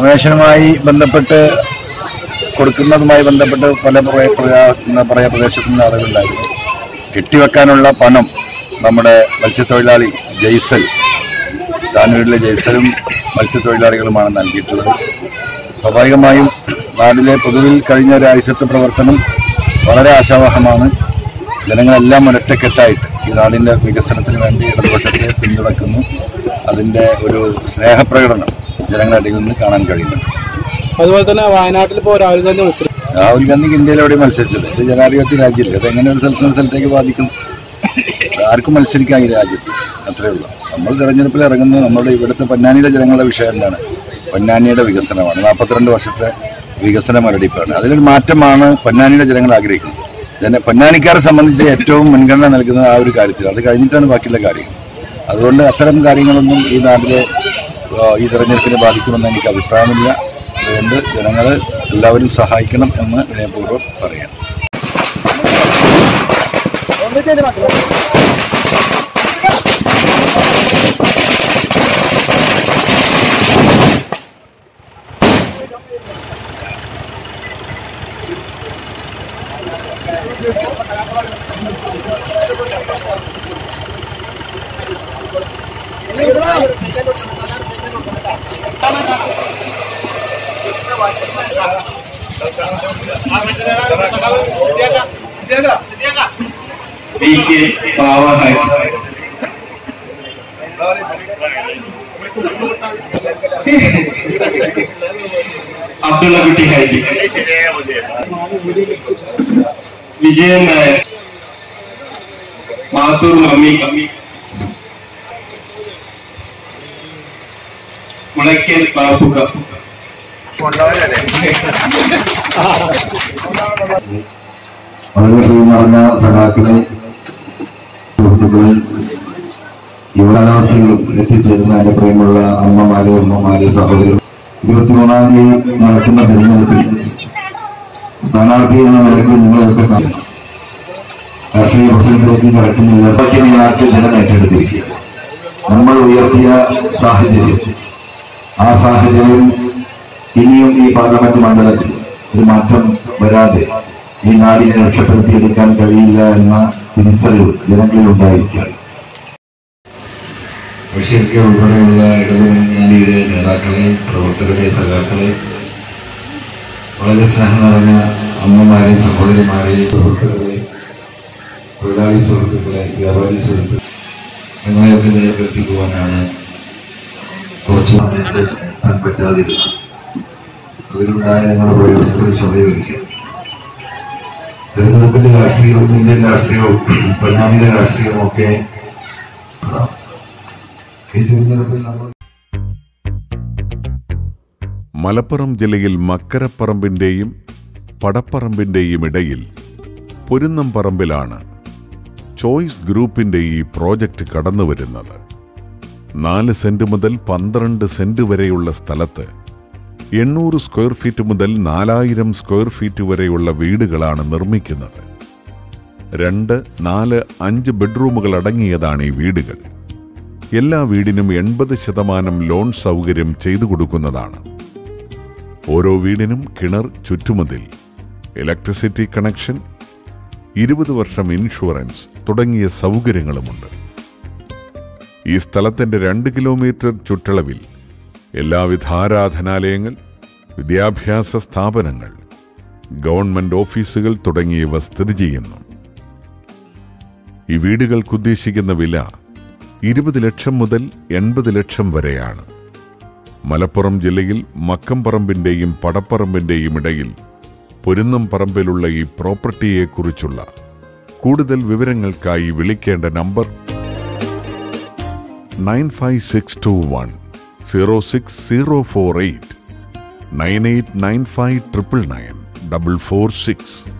ഡൊണേഷനുമായി ബന്ധപ്പെട്ട് കൊടുക്കുന്നതുമായി ബന്ധപ്പെട്ട് പല എന്താ പ്രദേശത്തു നിന്ന് അറിവുണ്ടായിരുന്നു കെട്ടിവെക്കാനുള്ള പണം നമ്മുടെ മത്സ്യത്തൊഴിലാളി ജയ്സൽ താനൂരിലെ ജയ്സലും മത്സ്യത്തൊഴിലാളികളുമാണ് നൽകിയിട്ടുള്ളത്. സ്വാഭാവികമായും നാടിലെ പൊതുവിൽ കഴിഞ്ഞ ഒരാഴ്ചത്തെ പ്രവർത്തനം വളരെ ആശാവഹമാണ്. ജനങ്ങളെല്ലാം ഒരൊറ്റക്കെട്ടായിട്ട് ഈ നാടിന്റെ വികസനത്തിന് വേണ്ടി ഇടതുപക്ഷത്തെ പിന്തുണക്കുന്നു. അതിന്റെ ഒരു സ്നേഹപ്രകടനം ജനങ്ങളുടെ നിന്ന് കാണാൻ കഴിയുന്നുണ്ട്. അതുപോലെ തന്നെ വയനാട്ടിൽ ഇപ്പോൾ രാഹുൽ ഗാന്ധി മത്സരം രാഹുൽ ഗാന്ധിക്ക് ഇന്ത്യയിൽ എവിടെ മത്സരിച്ചത് ഇത് ജനാധിപത്യ രാജ്യമില്ല അത് എങ്ങനെ ഒരു സ്ഥലത്ത് സ്ഥലത്തേക്ക് ബാധിക്കും? ആർക്കും മത്സരിക്കാം ഈ രാജ്യത്ത് അത്രയേ ഉള്ളൂ. നമ്മൾ തെരഞ്ഞെടുപ്പിൽ ഇറങ്ങുന്നത് നമ്മുടെ ഇവിടുത്തെ പൊന്നാനിയുടെ ജനങ്ങളുടെ വിഷയം എന്താണ്? പൊന്നാനിയുടെ വികസനമാണ്. നാൽപ്പത്തിരണ്ട് വർഷത്തെ വികസന മരടിപ്പാണ്. അതിലൊരു മാറ്റമാണ് പൊന്നാനിയുടെ ജനങ്ങൾ ആഗ്രഹിക്കുന്നത്. ജന പൊന്നാനിക്കാരെ സംബന്ധിച്ച് ഏറ്റവും മുൻഗണന നൽകുന്നത് ആ ഒരു കാര്യത്തിൽ. അത് കഴിഞ്ഞിട്ടാണ് ബാക്കിയുള്ള കാര്യം അതുകൊണ്ട് അത്തരം കാര്യങ്ങളൊന്നും ഈ നാട്ടിലെ ഈ തെരഞ്ഞെടുപ്പിനെ ബാധിക്കുമെന്ന് എനിക്ക് അഭിപ്രായമില്ല. അതുകൊണ്ട് ജനങ്ങളെ എല്ലാവരും സഹായിക്കണം എന്ന് വിനയപൂർവം പറയാം. के पावर अब्दुल्ला बिटी है जी विजय नायक मातुर मम्मी। മുളയ്ക്കൽ ബാപ്പുക വളരെ പ്രിയം നിറഞ്ഞ സഖാക്കളെ സുഹൃത്തുക്കളെ യുവനാവാസികളും എത്തിച്ചേരുന്ന എന്റെ പ്രിയമുള്ള അമ്മമാരെ ഉമ്മമാരെ സഹോദരൻ ഇരുപത്തിമൂന്നാം തീയതി നടക്കുന്ന തെരഞ്ഞെടുപ്പിൽ സ്ഥാനാർത്ഥി എന്ന നിലയ്ക്ക് നിങ്ങളൊക്കെ രാഷ്ട്രീയ പ്രശ്നത്തിലേക്ക് കടക്കുന്നില്ല. നാട്ടിൽ ജനം ഏറ്റെടുത്തിരിക്കുക നമ്മൾ ഉയർത്തിയ സാഹചര്യം ആ സാഹചര്യം ഇനിയും ഈ പാർലമെന്റ് മണ്ഡലത്തിൽ ഒരു മാറ്റം വരാതെ ഈ നാടിനെ രക്ഷപ്പെടുത്തിയെടുക്കാൻ കഴിയില്ല എന്ന തിരിച്ചറിവ് ജനങ്ങളിൽ ഉണ്ടായിരിക്കുകയാണ് ബഷീർക്ക് ഉൾപ്പെടെയുള്ള ഇടതുമുന്നണിയുടെ നേതാക്കളെ പ്രവർത്തകരെ സഖാക്കളെ വളരെ സ്നേഹം നിറഞ്ഞ അമ്മമാരെ സഹോദരിമാരെ സുഹൃത്തുക്കളെ തൊഴിലാളി സുഹൃത്തുക്കളെ വ്യാപാരി സുഹൃത്തുക്കളെ നിങ്ങളെയൊക്കെ നേരിട്ട് എത്തിക്കുവാനാണ് കുറച്ച് സമയത്ത് എത്താൻ പറ്റാതിരുന്നത് അതിലുണ്ടായ ഞങ്ങളുടെ പ്രയാസത്തിന് സമീപിക്കാം തെരഞ്ഞെടുപ്പിന്റെ രാഷ്ട്രീയവും ഇന്ത്യൻ രാഷ്ട്രീയവും പൊന്നാനിയുടെ രാഷ്ട്രീയവും ഒക്കെ. ഈ നമ്മൾ മലപ്പുറം ജില്ലയിൽ മക്കരപ്പറമ്പിന്റെയും പടപ്പറമ്പിന്റെയും ഇടയിൽ പൊരുന്നം പറമ്പിലാണ് ചോയ്സ് ഗ്രൂപ്പിന്റെ ഈ പ്രോജക്റ്റ് കടന്നുവരുന്നത്. നാല് സെന്റ് മുതൽ പന്ത്രണ്ട് സെന്റ് വരെയുള്ള സ്ഥലത്ത് എണ്ണൂറ് സ്ക്വയർ ഫീറ്റ് മുതൽ നാലായിരം സ്ക്വയർ ഫീറ്റ് വരെയുള്ള വീടുകളാണ് നിർമ്മിക്കുന്നത്. രണ്ട് നാല് അഞ്ച് ബെഡ്റൂമുകൾ അടങ്ങിയതാണ് ഈ വീടുകൾ. എല്ലാ വീടിനും എൺപത് ശതമാനം ലോൺ സൗകര്യം ചെയ്തു കൊടുക്കുന്നതാണ്. ഓരോ വീടിനും കിണർ ചുറ്റുമതിൽ ഇലക്ട്രിസിറ്റി കണക്ഷൻ ഇരുപത് വർഷം ഇൻഷുറൻസ് തുടങ്ങിയ സൗകര്യങ്ങളുമുണ്ട്. ഈ സ്ഥലത്തിന്റെ രണ്ട് കിലോമീറ്റർ ചുറ്റളവിൽ എല്ലാവിധ ആരാധനാലയങ്ങൾ വിദ്യാഭ്യാസ സ്ഥാപനങ്ങൾ ഗവൺമെന്റ് ഓഫീസുകൾ തുടങ്ങിയവ സ്ഥിതി ചെയ്യുന്നു. ഈ വീടുകൾക്ക് ഉദ്ദേശിക്കുന്ന വില ഇരുപത് ലക്ഷം മുതൽ എൺപത് ലക്ഷം വരെയാണ്. മലപ്പുറം ജില്ലയിൽ മക്കംപറമ്പിന്റെയും പടപ്പറമ്പിന്റെയും ഇടയിൽ പൊരുന്നം പറമ്പിലുള്ള ഈ പ്രോപ്പർട്ടിയെക്കുറിച്ചുള്ള കൂടുതൽ വിവരങ്ങൾക്കായി വിളിക്കേണ്ട നമ്പർ 95621 06048 989599